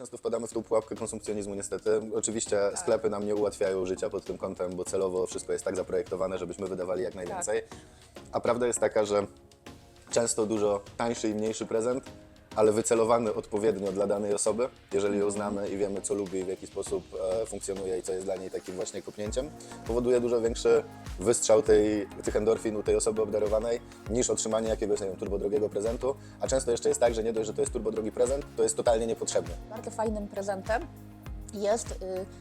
Często wpadamy w tą pułapkę konsumpcjonizmu niestety. Oczywiście sklepy nam nie ułatwiają życia pod tym kątem, bo celowo wszystko jest tak zaprojektowane, żebyśmy wydawali jak najwięcej. A prawda jest taka, że często dużo tańszy i mniejszy prezent, ale wycelowany odpowiednio dla danej osoby, jeżeli ją znamy i wiemy, co lubi w jaki sposób e, funkcjonuje i co jest dla niej takim właśnie kopnięciem, powoduje dużo większy wystrzał tej, tych endorfin u tej osoby obdarowanej niż otrzymanie jakiegoś, nie wiem, turbodrogiego prezentu. A często jeszcze jest tak, że nie dość, że to jest turbodrogi prezent, to jest totalnie niepotrzebny. Bardzo fajnym prezentem jest y,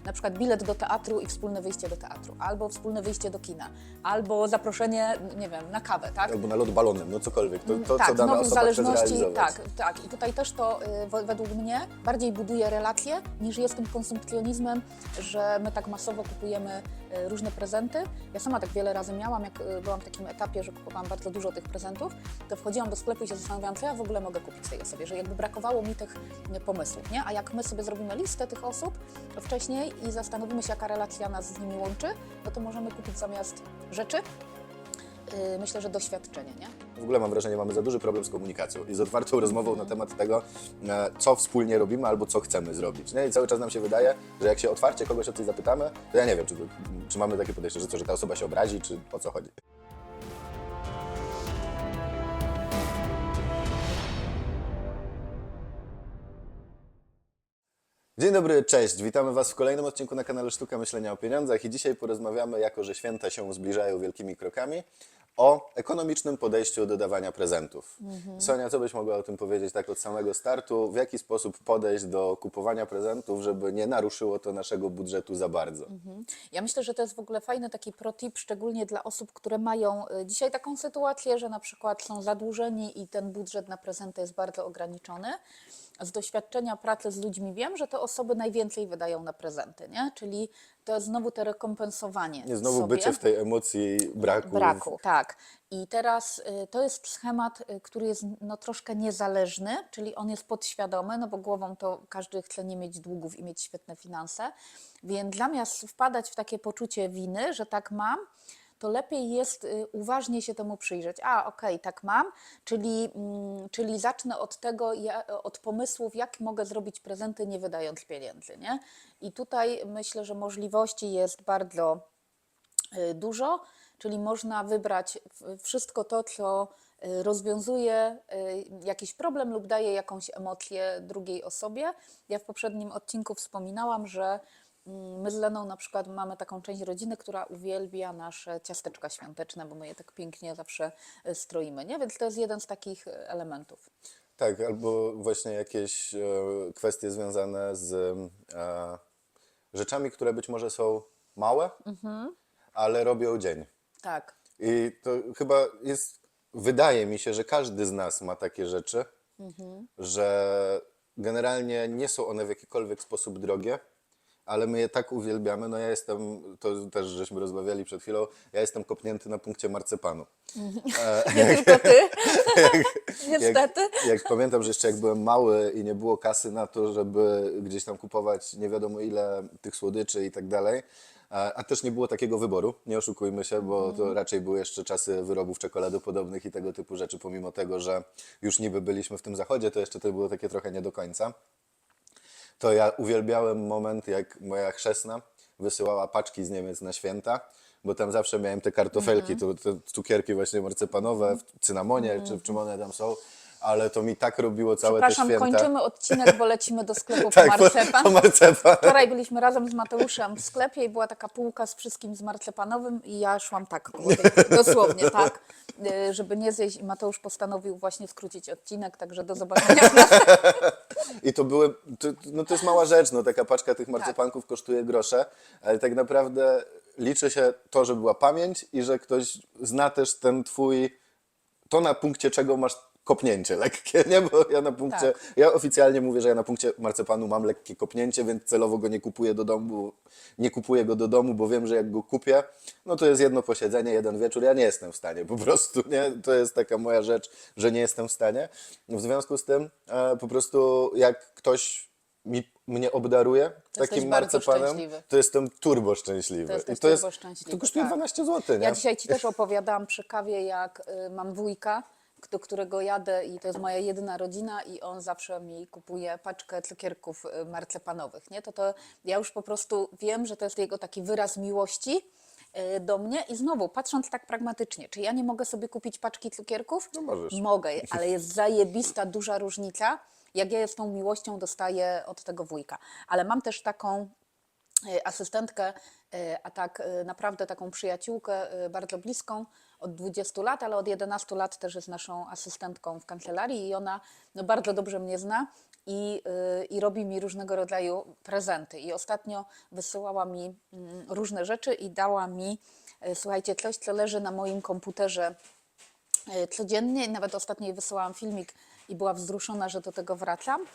na przykład bilet do teatru i wspólne wyjście do teatru, albo wspólne wyjście do kina, albo zaproszenie, nie wiem, na kawę, tak? Albo na lot balonem, no cokolwiek. To, to tak, co dana osoba zależności, tak, tak. I tutaj też to y, według mnie bardziej buduje relacje niż jest tym konsumpcjonizmem, że my tak masowo kupujemy y, różne prezenty. Ja sama tak wiele razy miałam, jak y, byłam w takim etapie, że kupowałam bardzo dużo tych prezentów, to wchodziłam do sklepu i się zastanawiałam, co ja w ogóle mogę kupić tej osobie, że jakby brakowało mi tych y, pomysłów, nie? A jak my sobie zrobimy listę tych osób wcześniej i zastanowimy się, jaka relacja nas z nimi łączy, no to możemy kupić zamiast rzeczy, y, myślę, że doświadczenie, nie? W ogóle mam wrażenie, mamy za duży problem z komunikacją i z otwartą rozmową na temat tego, e, co wspólnie robimy albo co chcemy zrobić. Nie? I cały czas nam się wydaje, że jak się otwarcie kogoś o coś zapytamy, to ja nie wiem, czy, czy mamy takie podejście, że co, że ta osoba się obrazi, czy o co chodzi. Dzień dobry, cześć. Witamy Was w kolejnym odcinku na kanale Sztuka Myślenia o Pieniądzach i dzisiaj porozmawiamy, jako że święta się zbliżają wielkimi krokami, o ekonomicznym podejściu do dawania prezentów. Sonia, co byś mogła o tym powiedzieć tak od samego startu? W jaki sposób podejść do kupowania prezentów, żeby nie naruszyło to naszego budżetu za bardzo? Ja myślę, że to jest w ogóle fajny taki protip, szczególnie dla osób, które mają y, dzisiaj taką sytuację, że na przykład są zadłużeni i ten budżet na prezenty jest bardzo ograniczony. Z doświadczenia pracy z ludźmi wiem, że te osoby najwięcej wydają na prezenty, nie? Czyli to jest znowu te rekompensowanie Nie znowu sobie. bycie w tej emocji braku. Braku, tak. I teraz y, to jest schemat, y, który jest no, troszkę niezależny, czyli on jest podświadomy, no bo głową to każdy chce nie mieć długów i mieć świetne finanse, więc zamiast wpadać w takie poczucie winy, że tak mam, to lepiej jest y, uważnie się temu przyjrzeć. A, okej, tak mam, czyli, mm, czyli zacznę od tego, od pomysłów, jak mogę zrobić prezenty, nie wydając pieniędzy, nie? I tutaj myślę, że możliwości jest bardzo y, dużo, czyli można wybrać wszystko to, co y, rozwiązuje jakiś problem lub daje jakąś emocję drugiej osobie. Ja w poprzednim odcinku wspominałam, że my z Leną na przykład mamy taką część rodziny, która uwielbia nasze ciasteczka świąteczne, bo my je tak pięknie zawsze y, stroimy, nie? Więc to jest jeden z takich y, elementów. Tak, albo właśnie jakieś e, kwestie związane z e, rzeczami, które być może są małe, ale robią dzień. Tak. I to chyba jest, wydaje mi się, że każdy z nas ma takie rzeczy, że generalnie nie są one w jakikolwiek sposób drogie, ale my je tak uwielbiamy. No ja jestem, to też żeśmy rozmawiali przed chwilą, ja jestem kopnięty na punkcie marcepanu. Nie tylko ty, niestety. Jak, jak pamiętam, że jeszcze jak byłem mały i nie było kasy na to, żeby gdzieś tam kupować nie wiadomo ile tych słodyczy i tak dalej, a, a też nie było takiego wyboru, nie oszukujmy się, bo to raczej były jeszcze czasy wyrobów czekoladopodobnych i tego typu rzeczy, pomimo tego, że już niby byliśmy w tym zachodzie, to jeszcze to było takie trochę nie do końca. To ja uwielbiałem moment, jak moja chrzestna wysyłała paczki z Niemiec na święta, bo tam zawsze miałem te kartofelki, to, te cukierki właśnie marcepanowe w cynamonie, czy w czym one tam są, ale to mi tak robiło całe te Przepraszam, święta. kończymy odcinek, bo lecimy do sklepu po tak, po, marcepan. po marcepan. Wczoraj byliśmy razem z Mateuszem w sklepie i była taka półka z wszystkim z marcepanowym i ja szłam tak, dosłownie tak, y, żeby nie zjeść i Mateusz postanowił właśnie skrócić odcinek, także do zobaczenia. I to były, to, no to jest mała rzecz, no taka paczka tych marcepanków kosztuje grosze, ale tak naprawdę liczy się to, że była pamięć i że ktoś zna też ten twój, to na punkcie czego masz kopnięcie lekkie, nie? Bo ja na punkcie, Tak. ja oficjalnie mówię, że ja na punkcie marcepanu mam lekkie kopnięcie, więc celowo go nie kupuję do domu, nie kupuję go do domu, bo wiem, że jak go kupię, no to jest jedno posiedzenie, jeden wieczór, ja nie jestem w stanie po prostu, nie? To jest taka moja rzecz, że nie jestem w stanie. W związku z tym e, po prostu jak ktoś mi, mnie obdaruje To takim marcepanem, szczęśliwy. to jestem turbo szczęśliwy. To jesteś I to jest, turbo szczęśliwy, to kosztuje tak. 12 zł, nie? Ja dzisiaj Ci też opowiadałam przy kawie, jak y, mam wujka, do którego jadę i to jest moja jedyna rodzina i on zawsze mi kupuje paczkę cukierków y, marcepanowych, nie? To to ja już po prostu wiem, że to jest jego taki wyraz miłości y, do mnie i znowu, patrząc tak pragmatycznie, czy ja nie mogę sobie kupić paczki cukierków? No możesz. Mogę, ale jest zajebista duża różnica, jak ja je z tą miłością dostaję od tego wujka. Ale mam też taką y, asystentkę, a tak naprawdę taką przyjaciółkę bardzo bliską od 20 lat, ale od 11 lat też jest naszą asystentką w kancelarii i ona no, bardzo dobrze mnie zna i, y, i robi mi różnego rodzaju prezenty. I ostatnio wysyłała mi mm, różne rzeczy i dała mi, y, słuchajcie, coś, co leży na moim komputerze e, codziennie. Nawet ostatnio jej wysyłałam filmik i była wzruszona, że do tego wracam.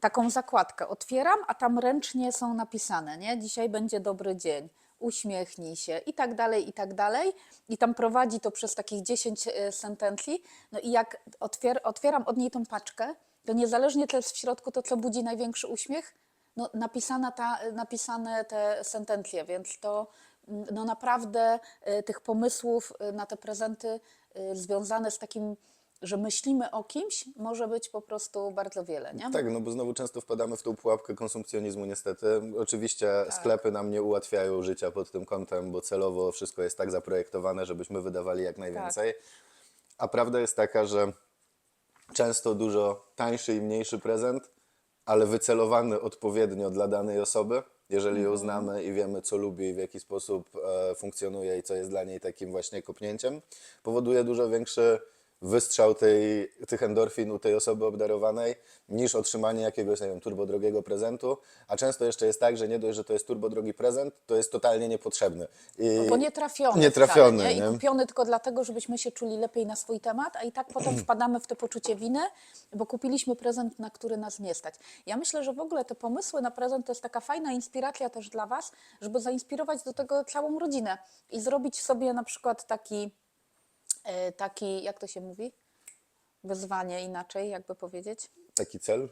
Taką zakładkę otwieram, a tam ręcznie są napisane, nie? Dzisiaj będzie dobry dzień, uśmiechnij się i tak dalej, i tak dalej. I tam prowadzi to przez takich 10 e, sentencji. No i jak otwier otwieram od niej tą paczkę, to niezależnie co jest w środku, to co budzi największy uśmiech, no, napisana ta, napisane te sentencje, więc to mm, no, naprawdę y, tych pomysłów y, na te prezenty związane z takim, że myślimy o kimś, może być po prostu bardzo wiele, nie? Tak, no bo znowu często wpadamy w tą pułapkę konsumpcjonizmu niestety. Oczywiście sklepy nam nie ułatwiają życia pod tym kątem, bo celowo wszystko jest tak zaprojektowane, żebyśmy wydawali jak najwięcej. A prawda jest taka, że często dużo tańszy i mniejszy prezent, ale wycelowany odpowiednio dla danej osoby, jeżeli ją znamy i wiemy, co lubi i w jaki sposób e, funkcjonuje i co jest dla niej takim właśnie kopnięciem, powoduje dużo większy wystrzał tej, tych endorfin u tej osoby obdarowanej niż otrzymanie jakiegoś, nie wiem, turbodrogiego prezentu, a często jeszcze jest tak, że nie dość, że to jest turbodrogi prezent, to jest totalnie niepotrzebny. I No bo nie trafiony. Nie trafiony, wcale, nie? nie? I kupiony tylko dlatego, żebyśmy się czuli lepiej na swój temat, a i tak potem wpadamy w to poczucie winy, bo kupiliśmy prezent, na który nas nie stać. Ja myślę, że w ogóle te pomysły na prezent to jest taka fajna inspiracja też dla Was, żeby zainspirować do tego całą rodzinę i zrobić sobie na przykład taki, taki jak to się mówi? Wyzwanie inaczej, jakby powiedzieć taki cel.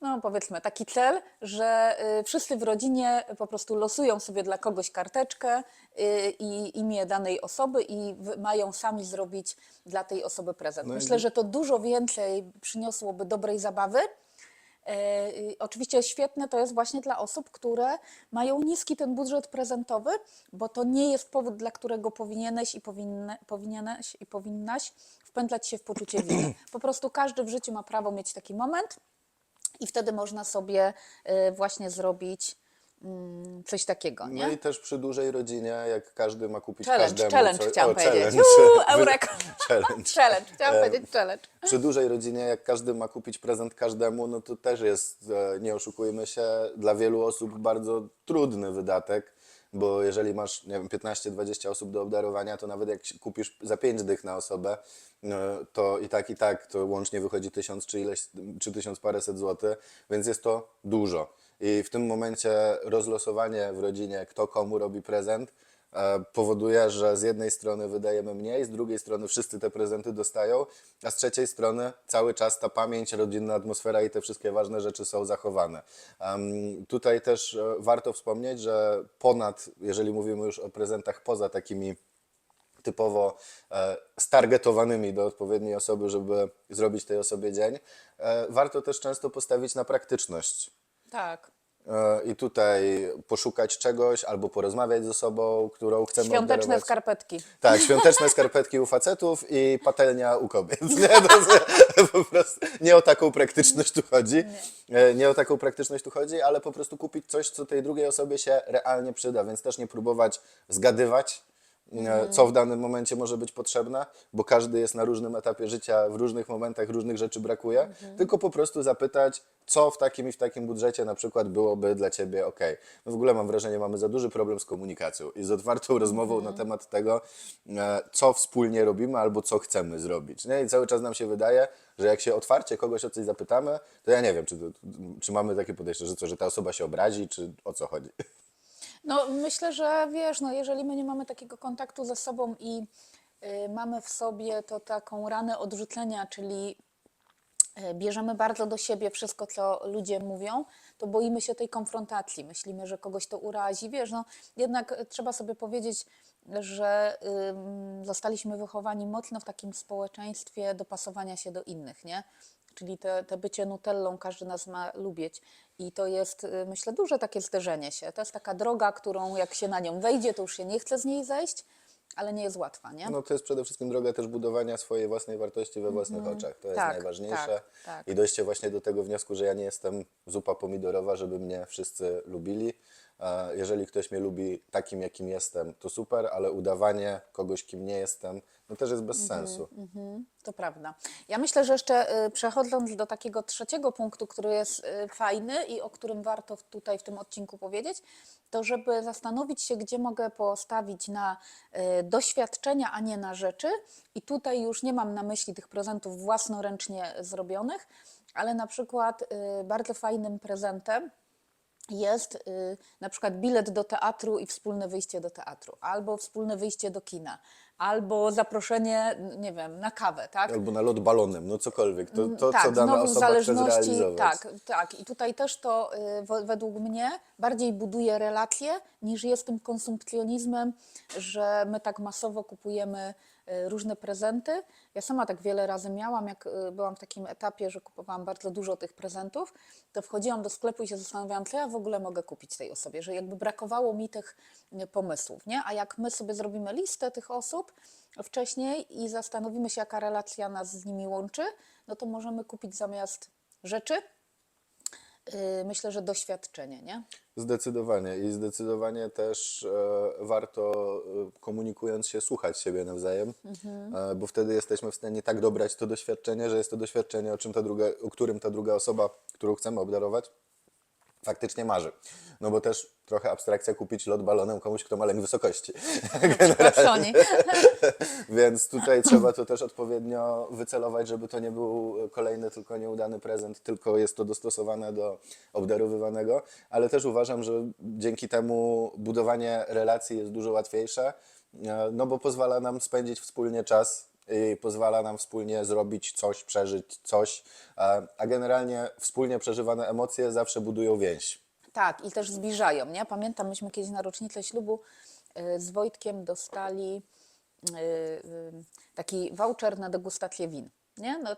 no powiedzmy, taki cel, że y, wszyscy w rodzinie po prostu losują sobie dla kogoś karteczkę y, i imię danej osoby i mają sami zrobić dla tej osoby prezent. No Myślę, że to dużo więcej przyniosłoby dobrej zabawy. E, y, Oczywiście świetne to jest właśnie dla osób, które mają niski ten budżet prezentowy, bo to nie jest powód, dla którego powinieneś i powinne, powinieneś i powinnaś wpętlać się w poczucie winy. Po prostu każdy w życiu ma prawo mieć taki moment, i wtedy można sobie y, właśnie zrobić mm, coś takiego, nie? No i też przy dużej rodzinie, jak każdy ma kupić Challenge, każdemu challenge coś. chciałam powiedzieć. Uuu, eureka. challenge. Challenge, chciałam Em, powiedzieć challenge. Przy dużej rodzinie, jak każdy ma kupić prezent każdemu, no to też jest, e, nie oszukujmy się, dla wielu osób bardzo trudny wydatek, bo jeżeli masz, nie wiem, 15-20 osób do obdarowania, to nawet jak kupisz za 5 dych na osobę, no, to i tak, i tak to łącznie wychodzi 1000 czy ileś, czy 1000 paręset złotych, więc jest to dużo. I w tym momencie rozlosowanie w rodzinie, kto komu robi prezent, e, powoduje, że z jednej strony wydajemy mniej, z drugiej strony wszyscy te prezenty dostają, a z trzeciej strony cały czas ta pamięć, rodzinna atmosfera i te wszystkie ważne rzeczy są zachowane. Tutaj też e, warto wspomnieć, że ponad, jeżeli mówimy już o prezentach poza takimi typowo e, stargetowanymi do odpowiedniej osoby, żeby zrobić tej osobie dzień, warto też często postawić na praktyczność. Tak. E, I tutaj poszukać czegoś albo porozmawiać z osobą, którą chcemy Świąteczne obdarować. skarpetki. Tak, świąteczne skarpetki u facetów i patelnia u kobiet. Nie, to po prostu, nie o taką praktyczność tu chodzi. Nie. nie o taką praktyczność tu chodzi, ale po prostu kupić coś, co tej drugiej osobie się realnie przyda, więc też nie próbować zgadywać, e, co w danym momencie może być potrzebne, bo każdy jest na różnym etapie życia, w różnych momentach różnych rzeczy brakuje, tylko po prostu zapytać, co w takim i w takim budżecie na przykład byłoby dla Ciebie ok. No w ogóle mam wrażenie, mamy za duży problem z komunikacją i z otwartą rozmową na temat tego, e, co wspólnie robimy albo co chcemy zrobić. Nie? I cały czas nam się wydaje, że jak się otwarcie kogoś o coś zapytamy, to ja nie wiem, czy, czy mamy takie podejście, że co, że ta osoba się obrazi, czy o co chodzi. No myślę, że wiesz, no jeżeli my nie mamy takiego kontaktu ze sobą i y, mamy w sobie to taką ranę odrzucenia, czyli e, bierzemy bardzo do siebie wszystko, co ludzie mówią, to boimy się tej konfrontacji. Myślimy, że kogoś to urazi. Wiesz, no jednak trzeba sobie powiedzieć, że ym, zostaliśmy wychowani mocno w takim społeczeństwie dopasowania się do innych, nie? Czyli te, te bycie nutellą każdy nas ma lubić. I to jest, y, myślę, duże takie zderzenie się. To jest taka droga, którą jak się na nią wejdzie, to już się nie chce z niej zejść, ale nie jest łatwa, nie? No to jest przede wszystkim droga też budowania swojej własnej wartości we własnych oczach. To jest Tak, najważniejsze. tak, tak. I dojście właśnie do tego wniosku, że ja nie jestem zupa pomidorowa, żeby mnie wszyscy lubili. E, Jeżeli ktoś mnie lubi takim, jakim jestem, to super, ale udawanie kogoś, kim nie jestem, no też jest bez Mhm, sensu. To prawda. Ja myślę, że jeszcze y, przechodząc do takiego trzeciego punktu, który jest y, fajny i o którym warto w- tutaj w tym odcinku powiedzieć, to żeby zastanowić się, gdzie mogę postawić na y, doświadczenia, a nie na rzeczy. I tutaj już nie mam na myśli tych prezentów własnoręcznie zrobionych, ale na przykład y, bardzo fajnym prezentem jest y, na przykład bilet do teatru i wspólne wyjście do teatru, albo wspólne wyjście do kina, albo zaproszenie, nie wiem, na kawę, tak? Albo na lot balonem, no cokolwiek. To, to tak, co dana osoba chce zrealizować. tak, tak. I tutaj też to y, według mnie bardziej buduje relacje niż jest tym konsumpcjonizmem, że my tak masowo kupujemy różne prezenty. Ja sama tak wiele razy miałam, jak y, byłam w takim etapie, że kupowałam bardzo dużo tych prezentów, to wchodziłam do sklepu i się zastanawiałam, co ja w ogóle mogę kupić tej osobie, że jakby brakowało mi tych y, pomysłów, nie? A jak my sobie zrobimy listę tych osób wcześniej i zastanowimy się, jaka relacja nas z nimi łączy, no to możemy kupić zamiast rzeczy, myślę, że doświadczenie, nie? Zdecydowanie i zdecydowanie też e, warto e, komunikując się słuchać siebie nawzajem, e, bo wtedy jesteśmy w stanie tak dobrać to doświadczenie, że jest to doświadczenie, o, czym ta druga, o którym ta druga osoba, którą chcemy obdarować, faktycznie marzy. No bo też trochę abstrakcja kupić lot balonem komuś, kto ma lęk wysokości. Proszoni. Więc tutaj trzeba to też odpowiednio wycelować, żeby to nie był kolejny tylko nieudany prezent, tylko jest to dostosowane do obdarowywanego. Ale też uważam, że dzięki temu budowanie relacji jest dużo łatwiejsze, e, no bo pozwala nam spędzić wspólnie czas i pozwala nam wspólnie zrobić coś, przeżyć coś, a a generalnie wspólnie przeżywane emocje zawsze budują więź. Tak, i też zbliżają, nie? Pamiętam, myśmy kiedyś na rocznicę ślubu y, z Wojtkiem dostali y, taki voucher na degustację win. Nie? No,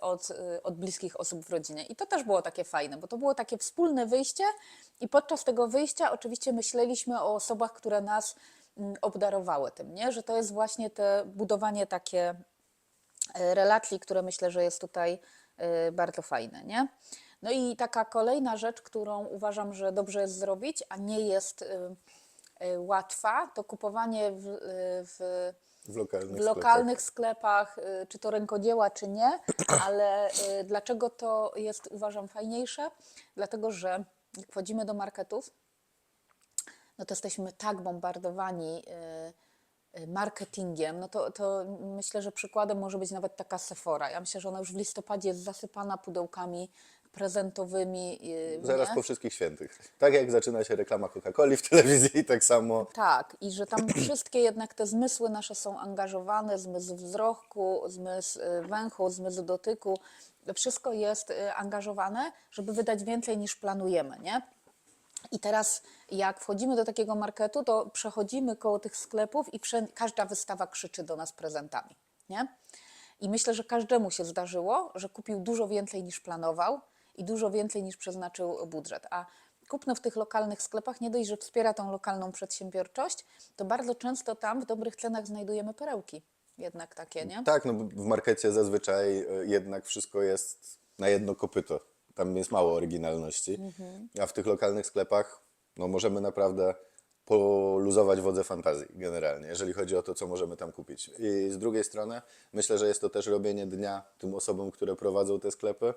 od, od bliskich osób w rodzinie. I to też było takie fajne, bo to było takie wspólne wyjście i podczas tego wyjścia oczywiście myśleliśmy o osobach, które nas obdarowały tym, nie? że to jest właśnie te budowanie takie e, relacji, które myślę, że jest tutaj e, bardzo fajne, nie? No i taka kolejna rzecz, którą uważam, że dobrze jest zrobić, a nie jest e, e, łatwa, to kupowanie w, e, w, W lokalnych, w lokalnych sklepach, y, czy to rękodzieła, czy nie, ale y, dlaczego to jest, uważam, fajniejsze? Dlatego, że jak wchodzimy do marketów, no to jesteśmy tak bombardowani y, y, marketingiem, no to, to myślę, że przykładem może być nawet taka Sephora. Ja myślę, że ona już w listopadzie jest zasypana pudełkami prezentowymi. y, Zaraz nie? po wszystkich świętych. Tak jak zaczyna się reklama Coca-Coli w telewizji, tak samo Tak, i że tam wszystkie jednak te zmysły nasze są angażowane, zmysł wzroku, zmysł węchu, zmysł dotyku, wszystko jest angażowane, żeby wydać więcej niż planujemy, nie? I teraz jak wchodzimy do takiego marketu, to przechodzimy koło tych sklepów i każda wystawa krzyczy do nas prezentami, nie? I myślę, że każdemu się zdarzyło, że kupił dużo więcej niż planował i dużo więcej niż przeznaczył budżet. A kupno w tych lokalnych sklepach nie dość, że wspiera tą lokalną przedsiębiorczość, to bardzo często tam w dobrych cenach znajdujemy perełki. Jednak takie, nie? Tak, no w markecie zazwyczaj e, jednak wszystko jest na jedno kopyto. Tam jest mało oryginalności. A w tych lokalnych sklepach no, możemy naprawdę poluzować wodze fantazji generalnie, jeżeli chodzi o to, co możemy tam kupić. I z drugiej strony myślę, że jest to też robienie dnia tym osobom, które prowadzą te sklepy,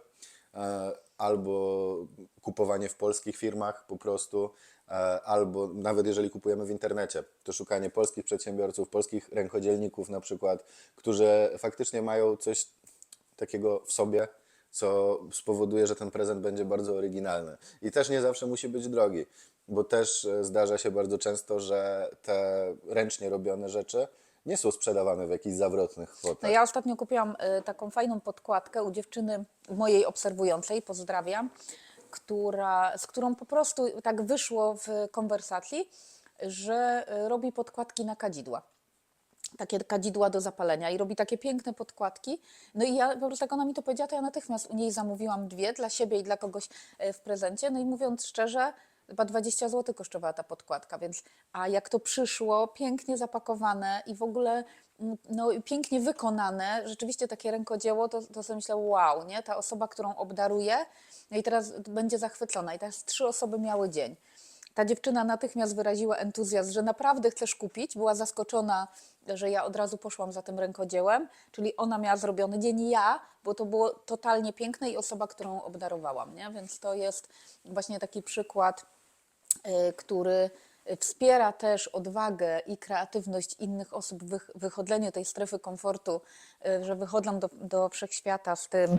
e, albo kupowanie w polskich firmach po prostu, e, albo nawet jeżeli kupujemy w internecie, to szukanie polskich przedsiębiorców, polskich rękodzielników na przykład, którzy faktycznie mają coś takiego w sobie, co spowoduje, że ten prezent będzie bardzo oryginalny. I też nie zawsze musi być drogi, bo też e, zdarza się bardzo często, że te ręcznie robione rzeczy nie są sprzedawane w jakichś zawrotnych kwotach. No ja ostatnio kupiłam y, taką fajną podkładkę u dziewczyny mojej obserwującej, pozdrawiam, która, z którą po prostu tak wyszło w konwersacji, że y, robi podkładki na kadzidła. Takie kadzidła do zapalenia i robi takie piękne podkładki. No i ja po prostu jak ona mi to powiedziała, to ja natychmiast u niej zamówiłam dwie dla siebie i dla kogoś e, w prezencie. No i mówiąc szczerze, chyba 20 zł kosztowała ta podkładka, więc a jak to przyszło, pięknie zapakowane i w ogóle mm, no, pięknie wykonane, rzeczywiście takie rękodzieło, to, to sobie myślę, wow, nie? Ta osoba, którą obdaruję, no i teraz będzie zachwycona. I teraz trzy osoby miały dzień. Ta dziewczyna natychmiast wyraziła entuzjazm, że naprawdę chcesz kupić. Była zaskoczona, że ja od razu poszłam za tym rękodziełem, czyli ona miała zrobiony dzień ja, bo to było totalnie piękne i osoba, którą obdarowałam, nie? Więc to jest właśnie taki przykład, y, który wspiera też odwagę i kreatywność innych osób w wych- wychodzeniu tej strefy komfortu, y, że wychodzą do, do wszechświata z tym,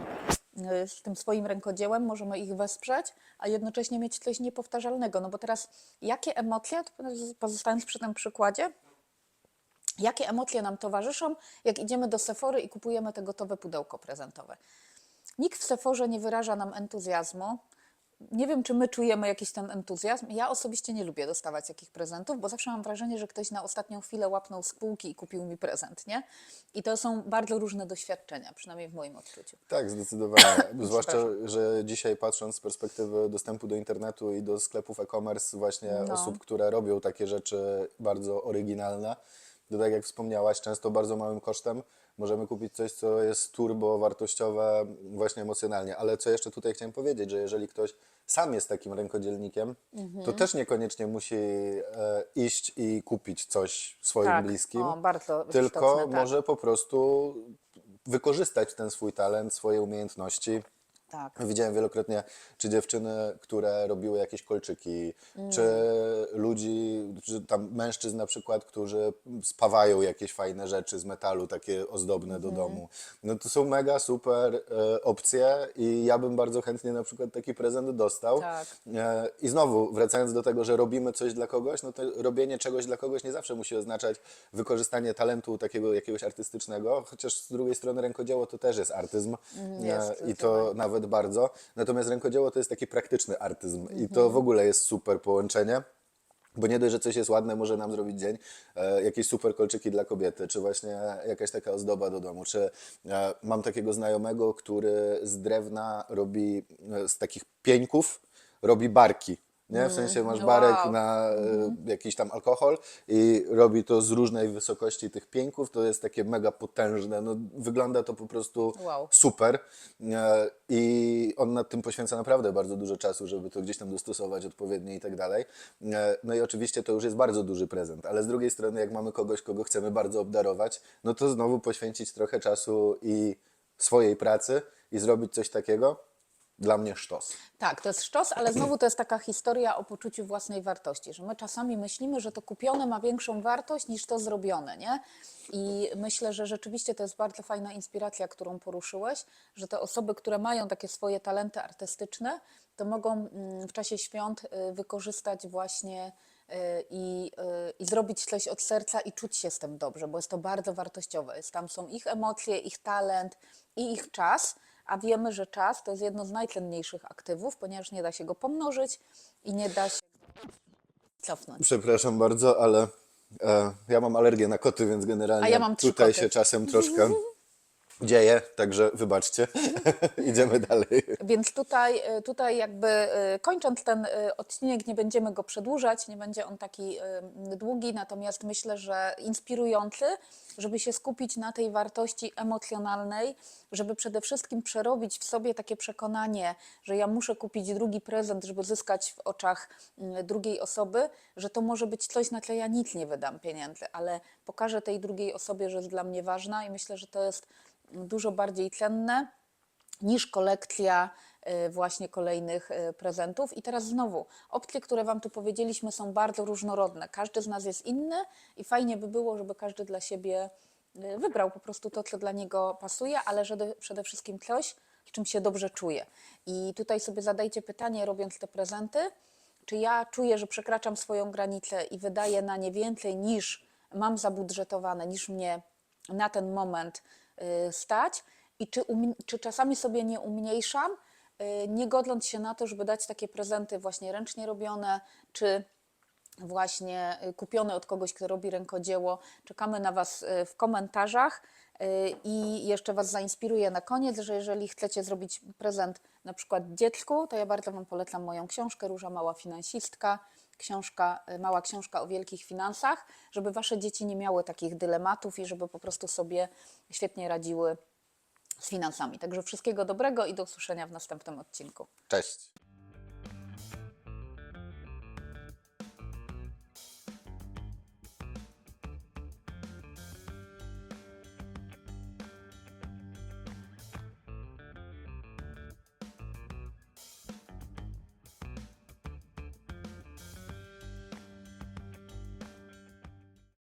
z tym swoim rękodziełem, możemy ich wesprzeć, a jednocześnie mieć coś niepowtarzalnego. No bo teraz jakie emocje, pozostając przy tym przykładzie, jakie emocje nam towarzyszą, jak idziemy do Sephory i kupujemy te gotowe pudełko prezentowe. Nikt w Sephorze nie wyraża nam entuzjazmu. Nie wiem, czy my czujemy jakiś ten entuzjazm. Ja osobiście nie lubię dostawać takich prezentów, bo zawsze mam wrażenie, że ktoś na ostatnią chwilę łapnął z półki i kupił mi prezent, nie? I to są bardzo różne doświadczenia, przynajmniej w moim odczuciu. Tak, zdecydowanie. Zwłaszcza, że dzisiaj patrząc z perspektywy dostępu do internetu i do sklepów e-commerce właśnie No. osób, które robią takie rzeczy bardzo oryginalne, to tak jak wspomniałaś, często bardzo małym kosztem możemy kupić coś, co jest turbo wartościowe właśnie emocjonalnie. Ale co jeszcze tutaj chciałem powiedzieć, że jeżeli ktoś sam jest takim rękodzielnikiem, to Mhm. też niekoniecznie musi e, iść i kupić coś swoim Tak, bliskim, o, bardzo tylko istotne, tak. może po prostu wykorzystać ten swój talent, swoje umiejętności. Tak. Widziałem wielokrotnie, czy dziewczyny, które robiły jakieś kolczyki, czy ludzi, czy tam mężczyzn na przykład, którzy spawają jakieś fajne rzeczy z metalu, takie ozdobne do domu. No to są mega super e, opcje i ja bym bardzo chętnie na przykład taki prezent dostał. Tak. E, I znowu, wracając do tego, że robimy coś dla kogoś, no to robienie czegoś dla kogoś nie zawsze musi oznaczać wykorzystanie talentu takiego jakiegoś artystycznego, chociaż z drugiej strony rękodzieło to też jest artyzm Mhm, jest, e, i to nawet bardzo. Natomiast rękodzieło to jest taki praktyczny artyzm i Mhm. to w ogóle jest super połączenie. Bo nie dość, że coś jest ładne, może nam zrobić dzień, e, jakieś super kolczyki dla kobiety, czy właśnie jakaś taka ozdoba do domu, czy e, mam takiego znajomego, który z drewna robi, e, z takich pieńków, robi barki. Nie? W sensie masz wow. barek na e, jakiś tam alkohol i robi to z różnej wysokości tych pieńków, to jest takie mega potężne, no, wygląda to po prostu Wow. super E, i on nad tym poświęca naprawdę bardzo dużo czasu, żeby to gdzieś tam dostosować odpowiednio i tak dalej. E, No i oczywiście to już jest bardzo duży prezent, ale z drugiej strony jak mamy kogoś, kogo chcemy bardzo obdarować, no to znowu poświęcić trochę czasu i swojej pracy i zrobić coś takiego, dla mnie sztos. Tak, to jest sztos, ale znowu to jest taka historia o poczuciu własnej wartości, że my czasami myślimy, że to kupione ma większą wartość niż to zrobione, nie? I myślę, że rzeczywiście to jest bardzo fajna inspiracja, którą poruszyłeś, że te osoby, które mają takie swoje talenty artystyczne, to mogą mm, w czasie świąt y, wykorzystać właśnie y, i, y, i zrobić coś od serca i czuć się z tym dobrze, bo jest to bardzo wartościowe. Tam są ich emocje, ich talent i ich czas, a wiemy, że czas to jest jedno z najcenniejszych aktywów, ponieważ nie da się go pomnożyć i nie da się cofnąć. Przepraszam bardzo, ale e, ja mam alergię na koty, więc generalnie A ja mam trzy tutaj koty. się czasem troszkę dzieje, także wybaczcie. Idziemy dalej. Więc tutaj, y, tutaj jakby y, kończąc ten y, odcinek, nie będziemy go przedłużać, nie będzie on taki długi, natomiast myślę, że inspirujący, żeby się skupić na tej wartości emocjonalnej, żeby przede wszystkim przerobić w sobie takie przekonanie, że ja muszę kupić drugi prezent, żeby zyskać w oczach drugiej osoby, że to może być coś, na co ja nic nie wydam pieniędzy, ale pokażę tej drugiej osobie, że jest dla mnie ważna i myślę, że to jest dużo bardziej cenne niż kolekcja y, właśnie kolejnych y, prezentów. I teraz znowu, opcje, które Wam tu powiedzieliśmy, są bardzo różnorodne. Każdy z nas jest inny i fajnie by było, żeby każdy dla siebie y, wybrał po prostu to, co dla niego pasuje, ale żeby przede wszystkim coś, czym się dobrze czuje. I tutaj sobie zadajcie pytanie, robiąc te prezenty, czy ja czuję, że przekraczam swoją granicę i wydaję na nie więcej niż mam zabudżetowane, niż mnie na ten moment stać i czy, czy czasami sobie nie umniejszam, y, nie godląc się na to, żeby dać takie prezenty właśnie ręcznie robione, czy właśnie y, kupione od kogoś, kto robi rękodzieło. Czekamy na Was y, w komentarzach y, i jeszcze Was zainspiruję na koniec, że jeżeli chcecie zrobić prezent na przykład dziecku, to ja bardzo Wam polecam moją książkę Róża Mała Finansistka, książka, y, mała książka o wielkich finansach, żeby Wasze dzieci nie miały takich dylematów i żeby po prostu sobie świetnie radziły z finansami. Także wszystkiego dobrego i do usłyszenia w następnym odcinku. Cześć.